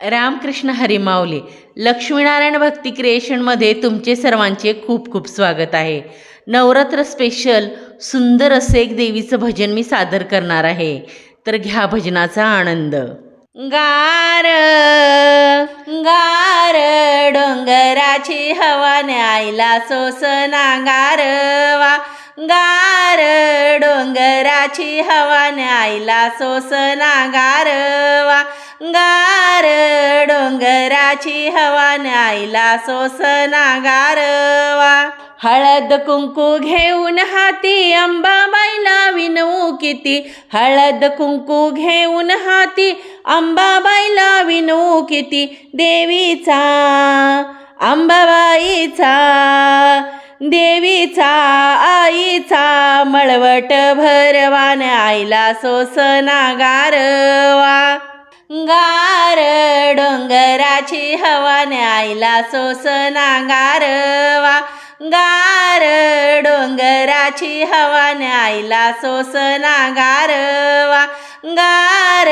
रामकृष्ण हरिमावले लक्ष्मीनारायण भक्ती क्रिएशनमध्ये तुमचे सर्वांचे खूप खूप स्वागत आहे. नवरात्र स्पेशल सुंदर असे एक देवीचं भजन मी सादर करणार आहे. तर घ्या भजनाचा आनंद. गार गार डोंगराची हवा न्यायला सोसना गारवा गार डोंगराची हवा न्यायला सोसना गारवा गार डोंगराची हवा न्यायला सोसना गारवा हळद कुंकू घेऊन हाती अंबाबाईला विनवू किती. हळद कुंकू घेऊन हाती अंबाबाईला विनवू किती. देवीचा अंबाबाईचा देवीचा आईचा मळवट भरवान आईला सोसना गारवा गार डोंगराची हवा न्यायला सोसना गारवा गार डोंगराची हवा न्यायला सोसना गारवा गार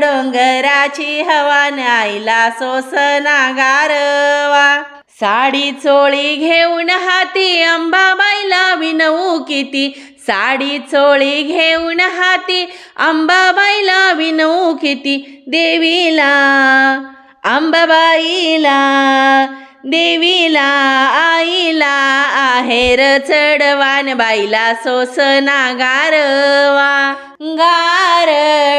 डोंगराची हवा न्यायला सोसना गारवा साडी चोळी घेऊन हाती अंबाबाईला विनवू किती साडी चोळी घेऊन हाती अंबाबाईला विनवू किती देवीला. अंबाबाईला देवीला आईला आहेर चढवान बाईला सोसना गारवा गार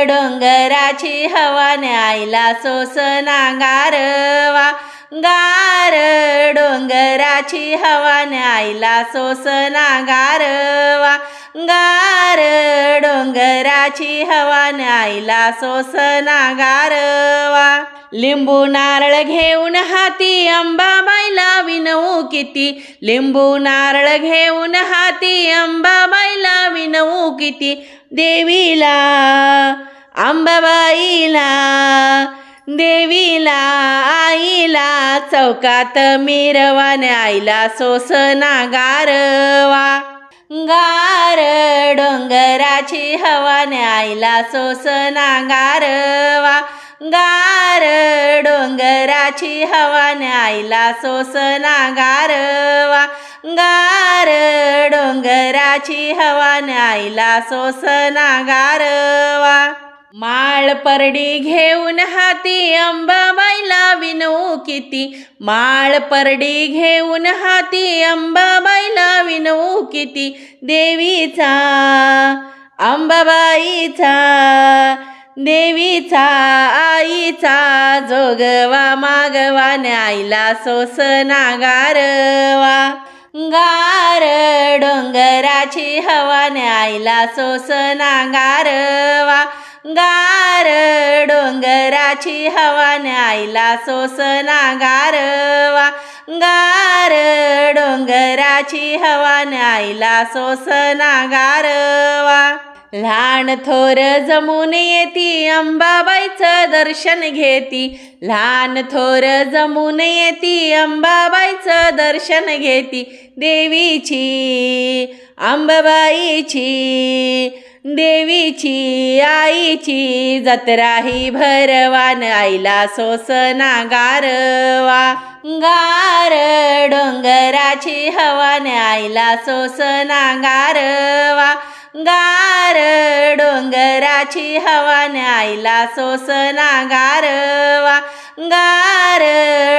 डोंगराची हवा आईला सोसना गारवा गार डोंगराची हवा आईला सोसना गारवा गार डोंगराची हवा न्यायला सोसना गारवा लिंबू नारळ घेऊन हाती अंबाबाईला विनवू किती. लिंबू नारळ घेऊन हाती अंबाबाईला विनवू किती. देवीला अंबाबाईला देवीला आईला चौकात मिरवान आईला सोसना गारवा गार डोंगराची हवा न्यायला सोसना गारवा गार डोंगराची हवा न्यायला सोसना गारवा गार डोंगराची हवा न्यायला सोसना गारवा माळ परडी घेऊन हाती अंबाबाईला विनवू किती. माळ परडी घेऊन हाती अंबाबाईला विनवू किती. देवीचा अंबाबाईचा देवीचा आईचा जोगवा मागवा न्यायला सोस नागारवा गार डोंगराची हवा न्यायला सोस गारवा डोंगराची हवा न्यायला सोसना गारवा गार डोंगराची हवा न्यायला सोसना गारवा लहान थोर जमून येती अंबाबाईचं दर्शन घेती. लहान थोर जमून येती अंबाबाईचं दर्शन घेती. देवीची अंबाबाईची देवीची आईची जत्रा ही भरवान आईला सोसना गारवा गार डोंगराची हवा आईला सोसना गारवा गार डोंगराची हवा आईला सोसना गारवा गार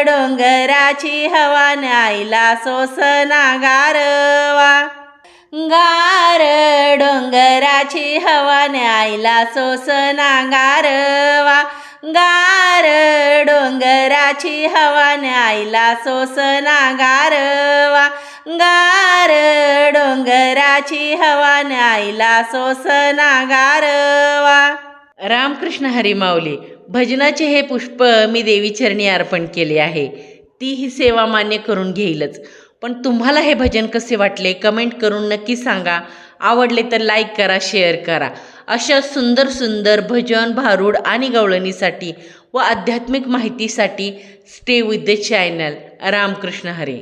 डोंगराची हवान आईला सोसना गारवा डोंगराची हवा न्यायला सोसना गारवा गार डोंगराची हवा न्यायला सोसना गारवा गार डोंगराची हवा न्यायला सोसना गारवा रामकृष्ण हरिमावले भजनाचे हे पुष्प मी देवीचरणी अर्पण केले आहे. ती ही सेवा मान्य करून घेईलच. पण तुम्हाला हे भजन कसे वाटले कमेंट करून नक्की सांगा. आवडले तर लाईक करा शेअर करा. अशा सुंदर सुंदर भजन भारूड आणि गवळणीसाठी व आध्यात्मिक माहितीसाठी stay with the channel Ramkrishna Hari.